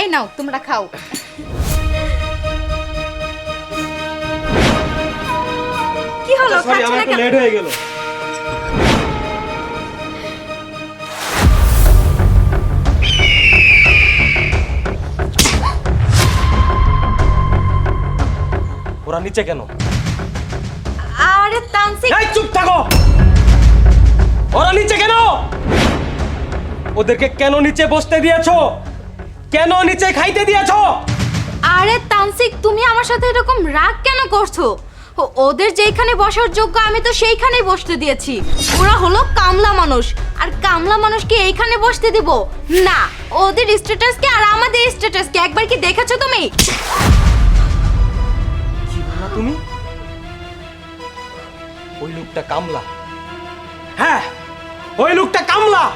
এই নাও তোমরা খাও। কি হলো সরি আমার একটু? লেট হয়ে গেল। ওরা নিচে কেন? আরে তানসিক। এই চুপ থাকো! ওরা নিচে কেন? ওদেরকে কেন নিচে বসতে দিয়েছ? কেন নিচে খাইতে দিয়েছ? আরে তানসিক তুমি আমার সাথে এরকম রাগ কেন করছ? ও- ওদের যেখানে বসার যোগ্য আমি তো সেইখানেই বসতে দিয়েছি। ওরা হলো কামলা মানুষ। আর কামলা মানুষকে এইখানে বসতে দিব? না ওদের স্ট্যাটাসকে আর আমাদের স্ট্যাটাসকে একবার কি দেখেছ তুমি? কি বললা তুমি? ওই লোকটা কামলা। হ্যাঁ ওই লোকটা কামলা।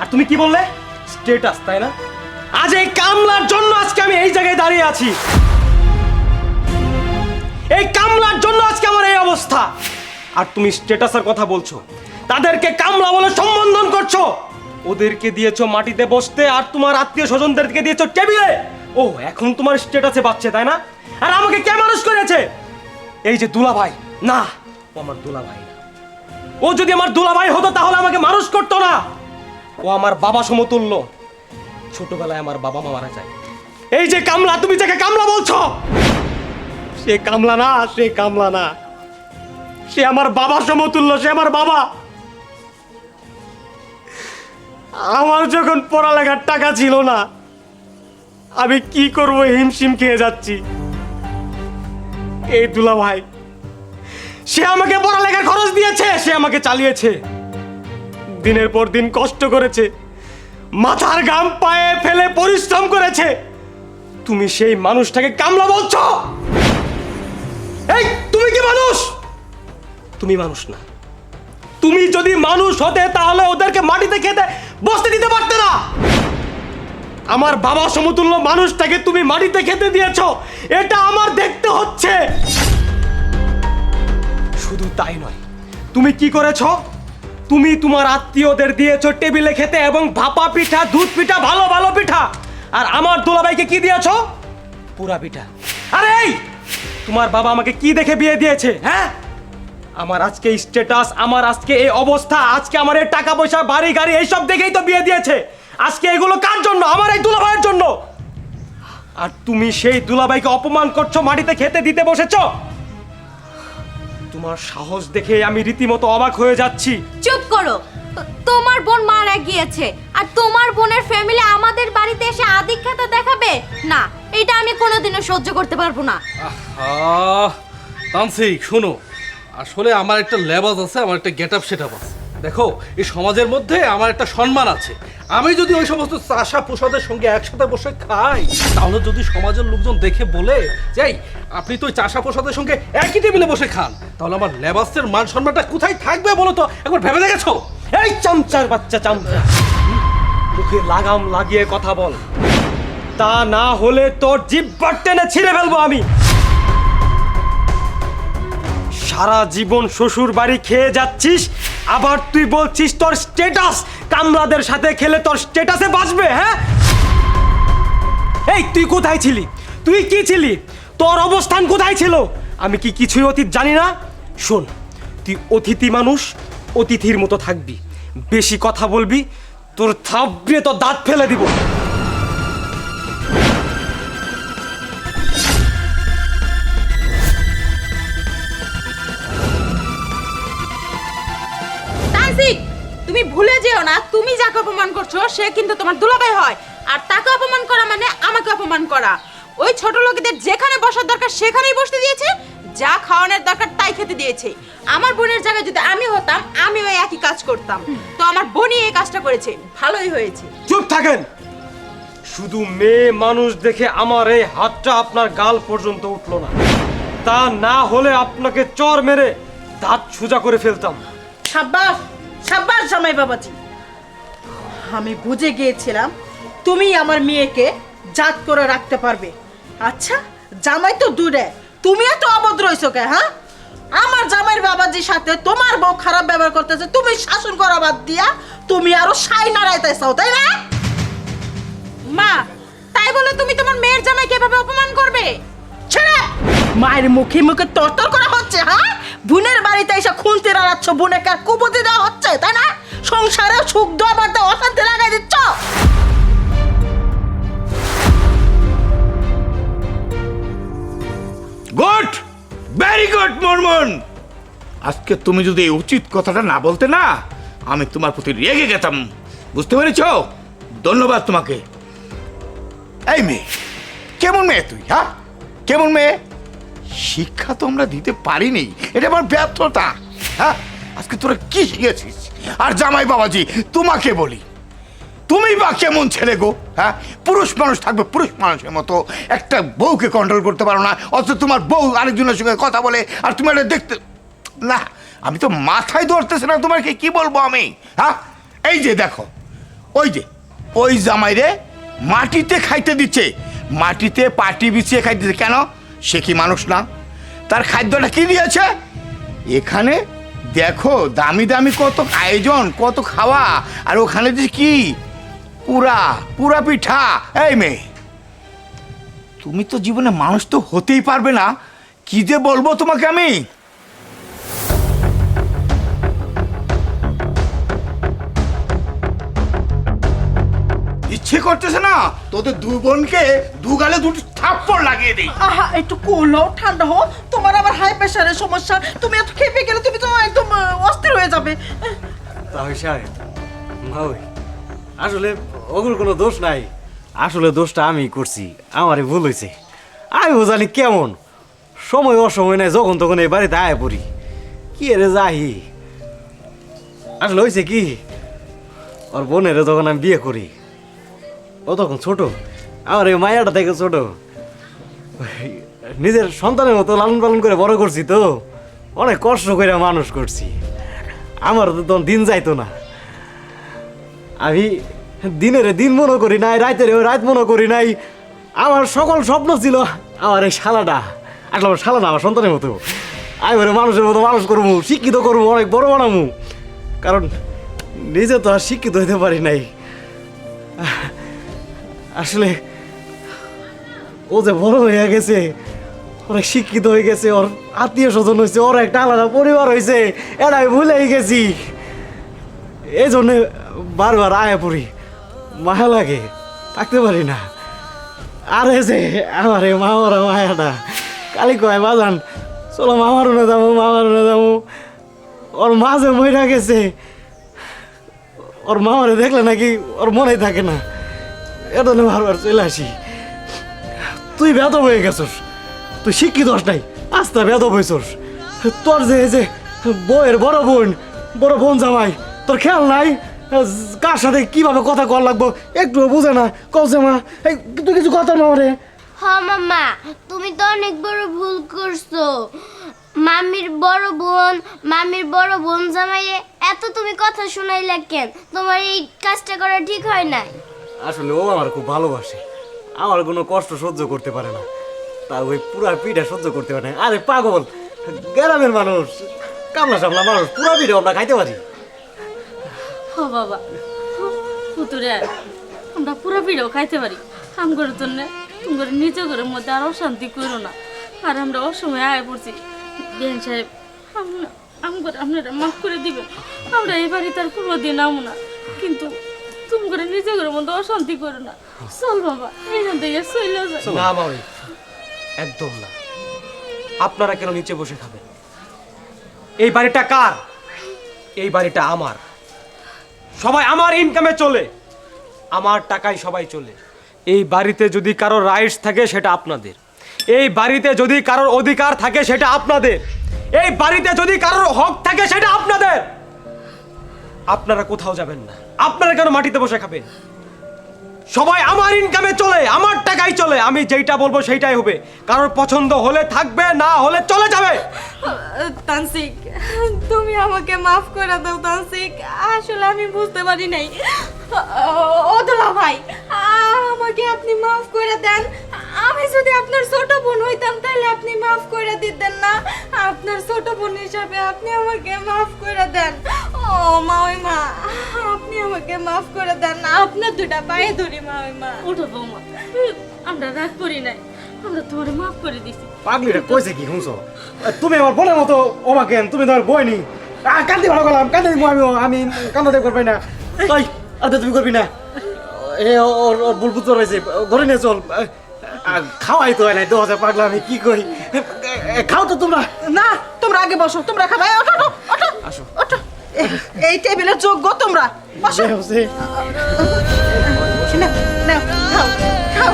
আর তুমি কি বললে? স্টেটাস তাই না? আজ এই কামলার জন্য আজকে আমি এই জায়গায় দাঁড়িয়ে আছি। এই কামলার জন্য আজকে আমার এই অবস্থা। আর তুমি স্টেটাসের কথা বলছো। তাদেরকে কামলা বলে সম্বোধন করছ। ওদেরকে দিয়েছ মাটিতে বসতে আর তোমার আত্মীয় স্বজনদেরকে দিয়েছ টেবিলে। ও, এখন তোমার স্টেটাসে বাচ্চে তাই না? আর আমাকে কে মানুষ করেছে? এই যে দুলাভাই। না, ও আমার দুলাভাই না। ও যদি আমার দুলাভাই হতো তাহলে আমাকে মানুষ করতো না। ও আমার বাবা সমতুল্য। ছোটবেলায় আমার বাবা মা মারা যায়। এই যে কামলা, তুমি যাকে কামলা বলছো? সে কামলা না, সে কামলা না। সে আমার বাবা সমতুল্য, সে আমার বাবা। আমার যখন পড়ালেখার টাকা ছিল না, আমি কি করব হিমশিম খেয়ে যাচ্ছি? এই দুলা ভাই, সে আমাকে পড়ালেখার খরচ দিয়েছে, সে আমাকে চালিয়েছে। দিনের পর দিন কষ্ট করেছে। মাথার গাম পায়ে ফেলে পরিশ্রম করেছে। তুমি সেই মানুষটাকে কামলা বলছ? এই, তুমি কি মানুষ? তুমি মানুষ না। তুমি যদি মানুষ হতে, তাহলে ওদেরকে মাটিতে খেতে বসতে দিতে পারতে না। আমার বাবা সমতুল্য মানুষটাকে তুমি মাটিতে খেতে দিয়েছ। এটা আমার দেখতে হচ্ছে। শুধু তাই নয়। তুমি কি করেছ? তুমি তোমার আত্মীয়দের দিয়েছ টেবিলে খেতে এবং ভাপা পিঠা, দুধ পিঠা, ভালো ভালো পিঠা। আর আমার দুলাভাইকে কি দিয়েছ? পুরা পিঠা। আরে এই, তোমার বাবা আমাকে কি দেখে বিয়ে দিয়েছে হ্যাঁ? আমার আজকে স্ট্যাটাস আমার আজকে এই অবস্থা, আজকে আমার এই টাকা পয়সা বাড়ি, গাড়ি, এইসব দেখেই তো বিয়ে দিয়েছে। আজকে এগুলো কার জন্য? আমার এই দুলাভাইয়ের জন্য। আর তুমি সেই দুলাভাইকে অপমান করছ, মাটিতে খেতে দিতে বসেছো? তোমার সাহস দেখে আমি রীতিমতো অবাক হয়ে যাচ্ছি। চুপ করো। তোমার বোন মারা গিয়েছে আর তোমার বোনের ফ্যামিলি আমাদের বাড়িতে এসে আধিক্ষেতা দেখাবে? না এটা আমি কোনোদিনও সহ্য করতে পারব না। আহ তানসিক শোনো। আসলে আমার একটা লেবাস আছে আমার একটা গেট আপ সেট আছে। দেখো এই সমাজের মধ্যে আমার একটা সম্মান আছে। আমি যদি ওই সমস্ত চাষা প্রসাদের সঙ্গে একসাথে বসে খাই, তাহলে যদি সমাজের লোকজন দেখে বলে যাই আপনি তো ওই চাষা প্রসাদের সঙ্গে একই টেবিলে বসে খান, তাহলে আমার লেবাসের মান সম্মানটা কোথায় থাকবে বলো তো? একবার ভেবে দেখেছ? এই চামচার বাচ্চা, চামচা। মুখে লাগাম লাগিয়ে কথা বল। তা না হলে তোর জিব্বার টেনে ছিঁড়ে ফেলব আমি। সারা জীবন শ্বশুর বাড়ি খেয়ে যাচ্ছিস, আবার তুই বলছিস তোর স্টেটাস কামলাদের সাথে খেলে তোর স্টেটাসে বাঁচবে হ্যাঁ? এই, তুই কোথায় ছিলি? তুই কি ছিলি? তোর অবস্থান কোথায় ছিল? আমি কি কিছুই অতীত জানি না? শোন, তুই অতিথি মানুষ, অতিথির মতো থাকবি। বেশি কথা বলবি, তোর থাপড়ে তোর দাঁত ফেলে দিব। যাকে অপমান করছ? সে কিন্তু তোমার দুলাভাই হয়। আর তাকে অপমান করা মানে আমাকে অপমান করা। ওই ছোট লোকেদের যেখানে বসার দরকার সেখানেই বসতে দিয়েছে। যা খাওয়ানোর দরকার তাই খেতে দিয়েছে। আমার বোনের জায়গায় যদি আমি হতাম আমি ওই একই কাজ করতাম। তো আমার বোনই এই কাজটা করেছে। ভালোই হয়েছে। চুপ থাকেন। শুধু মেয়ে মানুষ দেখে আমার এই হাতটা আপনার গাল পর্যন্ত উঠল না। তা না হলে আপনাকে চর মেরে দাঁত সোজা করে ফেলতাম। সাব্বাস সাব্বাস জামাই বাবাজি। আমি বুঝে গিয়েছিলাম তুমি আমার মেয়েকে জাত করে রাখতে পারবে। আচ্ছা জামাই তো দূরে তুমি এত অভদ্র হইছো কে হ্যাঁ? আমার জামাইয়ের বাবাজির সাথে তোমার বউ খারাপ ব্যবহার করতেছে তুমি শাসন করা বাদ দিয়া তুমি আরও সাই নাড়াইতেছাও তাই না? মা তাই বলে তুমি তোমার মেয়ের জামাইকে এভাবে অপমান করবে? ছেড়ে! মায়ের মুখে মুখে তরতর করা হচ্ছে হ্যাঁ? বোনের বাড়িতে এসে খুনতে রাড়াচ্ছ বোনেকে কুবুদ্ধি দেওয়া হচ্ছে তাই না? সংসারে সুখ দেওয়া বাদ অশান্তি লাগাই দিচ্ছ? গুড ভেরি গুড মরমন আজকে তুমি যদি এই উচিত কথাটা না বলতে না আমি তোমার প্রতি রেগে যেতাম বুঝতে পেরেছ? ধন্যবাদ তোমাকে। এই মেয়ে কেমন মেয়ে তুই হ্যাঁ? কেমন মেয়ে? শিক্ষা তো আমরা দিতে পারিনি এটা আমার ব্যর্থতা হ্যাঁ? আজকে তোরা কি শিখেছিস? আর জামাই বাবাজি, তোমাকে বলি। তুমি বা কেমন ছেলে গো হ্যাঁ? পুরুষ মানুষ থাকবে পুরুষ মানুষের মতো। একটা বউকে কন্ট্রোল করতে পারো না, অথচ তোমার বউ আরেকজনের সঙ্গে কথা বলে আর তুমি এটা দেখতে না, আমি তো মাথায় ধরতেছে না তোমাকে, কি বলব আমি হ্যাঁ? এই যে দেখো, ওই যে, ওই জামাইরে মাটিতে খাইতে দিচ্ছে। মাটিতে পাটি বিছিয়ে খাইতে দিচ্ছে। কেন? সে কি মানুষ না? তার খাদ্যটা কি দিয়েছে? এখানে দেখো, দামি দামি কত আয়োজন, কত খাওয়া, আর ওখানে যে কি? পুরা পুরা পিঠা। এই মেয়ে, তুমি তো জীবনে মানুষ তো হতেই পারবে না। কি যে বলব তোমাকে আমি? ইচ্ছে করতেছে না? তোদের দুই বোনকে দু গালে দুটো থাপ্পড় লাগিয়ে দিই। আহা, একটু কুল ঠান্ডা হও তোমার আবার হাই প্রেশারের সমস্যা। তুমি এত খেপে গেলে তুমি তো একদম অস্থির হয়ে যাবে। তাহলে সাহেব ভাই আসলে ওগুলোর কোনো দোষ নাই। আসলে দোষটা আমি করছি, আমারই ভুল হয়েছে। আমিও জানি কেমন? সময় অসময় নাই, যখন তখন এই বাড়িতে আয় পড়ি। কি রে যাই আসলে হয়েছে কি, ওর বোনের যখন আমি বিয়ে করি, ও তখন ছোট, আমার এই মায়াটা থেকে ছোট। নিজের সন্তানের মতো লালন পালন করে বড় করছি তো। অনেক কষ্ট করে মানুষ করছি। আমার তো তখন দিন যাইতো না। আমি দিনের দিন মনে করি নাই, রাতের রাত মনে করি নাই। আমার সকল স্বপ্ন ছিল আমার এই শালাটা, আসলে আমার শালা না আমার সন্তানের মতো। আমি ওরে মানুষের মতো মানুষ করব, শিক্ষিত করব, অনেক বড় বানাবো। কারণ নিজে তো আর শিক্ষিত হইতে পারি নাই। আসলে ও যে বড় হয়ে গেছে, অনেক শিক্ষিত হয়ে গেছে, ওর আত্মীয় স্বজন হয়েছে ওর একটা আলাদা পরিবার হয়েছে এটা আমি ভুলেই গেছি। এই জন্যে বারবার আয়া পড়ি, মায়া লাগে, থাকতে পারি না। আরে যে আমার এই মামারা মায়াটা, কালি কয়, বাজান, চলো মামার উনে যাব মামার উনে যাব। ওর মা যে মহিলা গেছে, ওর মামারে দেখলে নাকি ওর মনে থাকে না। এটা বারবার চলে আসি। তুই বেদ হয়ে গেছস। তুই শিক্ষিত হস নাই আস্তা বেদ হয়েছস তোর যে যে বউয়ের বড় বোন বড় বোন জামাই তোর খেয়াল নাই? কার সাথে কীভাবে কথা কর লাগবো? একটু বুঝে না কৌছে মা এই তুই কিছু কথা না রে। হ মামা তুমি তো অনেক বড় ভুল করছ। মামির বড় বোন মামির বড় বোন জামাইয়ে এত তুমি কথা শুনাইলে কেন? তোমার এই কাজটা করা ঠিক হয় নাই? আসলে ও আমার খুব ভালোবাসে। আমার কোনো কষ্ট সহ্য করতে পারে না। তা ওই পুরা পিঠা সহ্য করতে পারে না। আরে পাগল, গ্রামের মানুষ কামলা সামলা মানুষ, পুরা পিঠা আমরা খাইতে পারি। ও বাবা, পুতুরে, আমরা পুরো ভিড়ও খাইতে পারি। কাম আমগরের জন্য তোমার নিজে ঘরের মধ্যে আর অশান্তি করো না। আর আমরা অসময়ে আয় পড়ছি। বেন সাহেব আমগর আপনারা মাফ করে দিবেন। আমরা বাড়িতে আর কোনো দিন আমো না। কিন্তু তুমি করে নিজে ঘরের মধ্যে অশান্তি করো না। চল বাবা এখান থেকে চলে যায় না মামি একদম না। আপনারা কেন নিচে বসে খাবেন? এই বাড়িটা কার? এই বাড়িটা আমার। সবাই আমার ইনকামে চলে। আমার টাকায় সবাই চলে। এই বাড়িতে যদি কারও রাইটস থাকে সেটা আপনাদের। এই বাড়িতে যদি কারোর অধিকার থাকে সেটা আপনাদের। এই বাড়িতে যদি কারোর হক থাকে সেটা আপনাদের। আপনারা কোথাও যাবেন না। আপনারা কেন মাটিতে বসে খাবেন? সবাই আমার ইনকামে চলে, আমার টাকাই চলে। আমি যেইটা বলব সেইটাই হবে। কারোর পছন্দ হলে থাকবে, না হলে চলে যাবে। তানসিক, তুমি আমাকে মাফ করে দাও তানসিক। আসলে আমি বুঝতে পারি নাই। ও দোলা ভাই আমাকে আপনি মাফ করে দেন। আমি যদি আপনার ছোট বোন হইতাম তাহলে আপনি মাফ করে দিতেন না। আপনার ছোট বোন হিসাবে আপনি আমাকে মাফ করে দেন। ও মা ওই মা আপনি আমাকে মাফ করে দেন না। আপনার দুটা পায়ে ধরি মা ওই মা উঠো বৌমা আমরা রাগ করি নাই। আমরা তোমার মাফ করে দিছি। পাগলিটা কইছে কি শুনছো? তুমি আমার বোনের মতো ওমা কেন? তুমি তোমার বই নি কান্দি ভালো গেলাম কান্দি আমি আমি কান্দাতে করবি না। তাই আর তুমি করবি না। এ ওর ওর ভুল বুঝতে রয়েছে ঘরে নিয়ে চল। খাওয়াই তো হয় নাই দু হাজার পাগলা আমি কি করি? এ, খাও তো তোমরা। না তোমরা আগে বসো তোমরা খাবে এই, ওঠো ওঠো, ওঠো আসো। ওঠো। এই- টেবিলের যোগ্য তোমরা বসো। না নাও, খাও খাও।